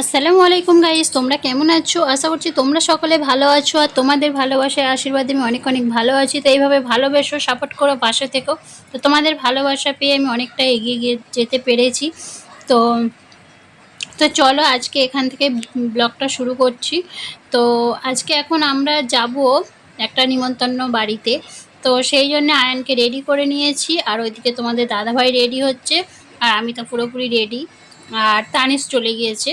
আসসালামু আলাইকুম গাইস তোমরা কেমন আছো? আশা করছি তোমরা সকলে ভালো আছো আর তোমাদের ভালোবাসার আশীর্বাদে আমি অনেক অনেক ভালো আছি। তো এইভাবে ভালোবেসো সাপোর্ট করো, পাশে থেকো। তো তোমাদের ভালোবাসা পেয়ে আমি অনেকটা এগিয়ে গিয়ে যেতে পেরেছি। তো তো চলো আজকে এখান থেকে ব্লগটা শুরু করছি। তো আজকে এখন আমরা যাব একটা নিমন্ত্রণ বাড়িতে। তো সেই জন্য আয়নকে রেডি করে নিয়েছি আর ওইদিকে তোমাদের দাদাভাই রেডি হচ্ছে। আর আমি তো পুরোপুরি রেডি আর তানিস চলে গিয়েছে।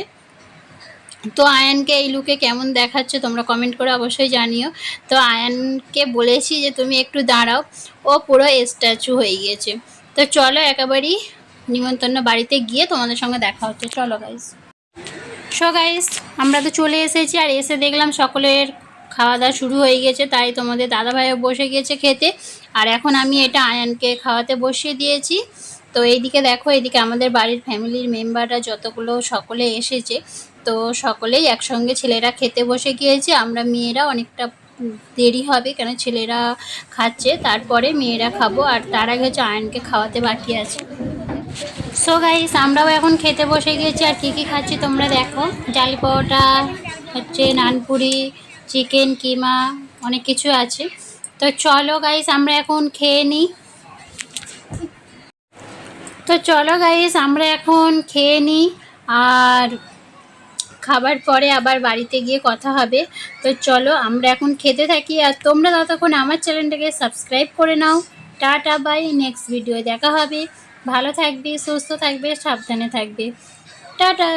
তো আয়ানকে এই লুকে কেমন দেখাচ্ছে তোমরা কমেন্ট করে অবশ্যই জানিও। তো আয়ানকে বলেছি যে তুমি একটু দাঁড়াও, ও পুরো স্ট্যাচু হয়ে গিয়েছে। তো চলো একেবারেই নিমন্ত্রণ বাড়িতে গিয়ে তোমাদের সঙ্গে দেখা হচ্ছে। চলো গাইস সো গাইস আমরা তো চলে এসেছি আর এসে দেখলাম সকলের খাওয়া দাওয়া শুরু হয়ে গেছে, তাই তোমাদের দাদাভাইও বসে গিয়েছে খেতে। আর এখন আমি এটা আয়ানকে খাওয়াতে বসিয়ে দিয়েছি। তো এইদিকে দেখো এদিকে আমাদের বাড়ির ফ্যামিলির মেম্বাররা যতগুলো সকলে এসেছে, তো সকলেই একসঙ্গে ছেলেরা খেতে বসে গিয়েছে। আমরা মেয়েরা অনেকটা দেরি হবে কেন ছেলেরা খাচ্ছে, তারপরে মেয়েরা খাব, আর তার আগে হচ্ছে আয়নকে খাওয়াতে বাকি আছে। সো গাইস আমরাও এখন খেতে বসে গিয়েছি, আর কী কী খাচ্ছি তোমরা দেখো। ডাল পরোটা, হচ্ছে নানপুরি, চিকেন, কিমা, অনেক কিছু আছে। তো চলো গাইস আমরা এখন খেয়ে নিই। তো চলো গাইস আমরা এখন খেয়ে নিই আর খাবার পরে আবার বাড়িতে গিয়ে কথা হবে। তো চলো আমরা এখন খেতে থাকি আর তোমরা ততক্ষণ আমার চ্যানেলটাকে সাবস্ক্রাইব করে নাও। টাটা বাই নেক্সট ভিডিও দেখা হবে। ভালো থাকবে, সুস্থ থাকবে, সাবধানে থাকবে। টাটা!